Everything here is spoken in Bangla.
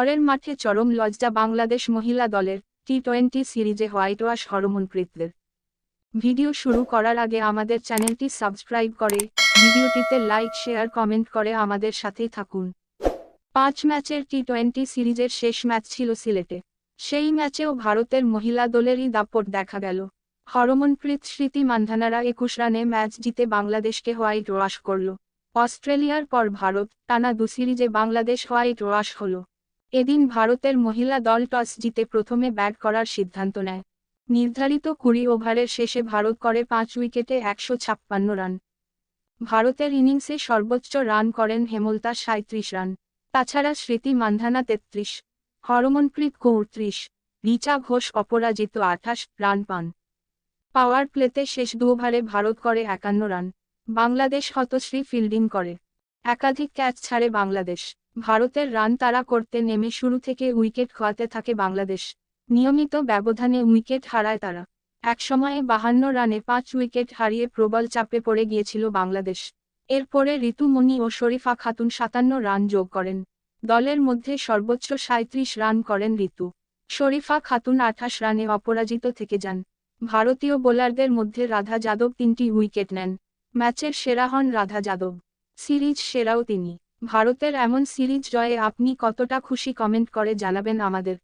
ঘরের মাঠে চরম লজ্জা বাংলাদেশ মহিলা দলের টি টোয়েন্টি সিরিজে হোয়াইট ওয়াশ হরমনপ্রীতদের ভিডিও শুরু করার আগে আমাদের চ্যানেলটি সাবস্ক্রাইব করে, ভিডিওটিতে লাইক, শেয়ার, কমেন্ট করে আমাদের সাথেই থাকুন। পাঁচ ম্যাচের টি টোয়েন্টি সিরিজের শেষ ম্যাচ ছিল সিলেটে। সেই ম্যাচেও ভারতের মহিলা দলেরই দাপট দেখা গেল। হরমনপ্রীত স্মৃতি মান্ধানারা একুশ রানে ম্যাচ জিতে বাংলাদেশকে হোয়াইট ওয়াশ করল। অস্ট্রেলিয়ার পর ভারত টানা দু সিরিজে বাংলাদেশ হোয়াইট ওয়াশ হল। এদিন ভারতের মহিলা দল টস জিতে প্রথমে ব্যাট করার সিদ্ধান্ত নেয়। নির্ধারিত কুড়ি ওভারের শেষে ভারত করে পাঁচ উইকেটে একশো ছাপ্পান্ন রান। ভারতের ইনিংসে সর্বোচ্চ রান করেন হেমলতা সাঁত্রিশ রান। তাছাড়া স্মৃতি মান্ধানা তেত্রিশ, হরমনপ্রীত কৌর ত্রিশ, রিচা ঘোষ অপরাজিত আঠাশ রান পান। পাওয়ার প্লেতে শেষ দু ওভারে ভারত করে একান্ন রান। বাংলাদেশ হতশ্রী ফিল্ডিং করে। একাধিক ক্যাচ ছাড়ে বাংলাদেশ। ভারতের রান তাড়া করতে নেমে শুরু থেকে উইকেট খোয়াতে থাকে বাংলাদেশ। নিয়মিত ব্যবধানে উইকেট হারায় তারা। একসময়ে বাহান্ন রানে পাঁচ উইকেট হারিয়ে প্রবল চাপে পড়ে গিয়েছিল বাংলাদেশ। এরপরে ঋতুমণি ও শরীফা খাতুন সাতান্ন রান যোগ করেন। দলের মধ্যে সর্বোচ্চ সাঁত্রিশ রান করেন ঋতু। শরীফা খাতুন আঠাশ রানে অপরাজিত থেকে যান। ভারতীয় বোলারদের মধ্যে রাধা যাদব তিনটি উইকেট নেন। ম্যাচের সেরা হন রাধা যাদব। সিরিজ সেরাও তিনি। ভারতের এমন সিরিজ জয়ে আপনি কতটা খুশি কমেন্ট করে জানাবেন আমাদের।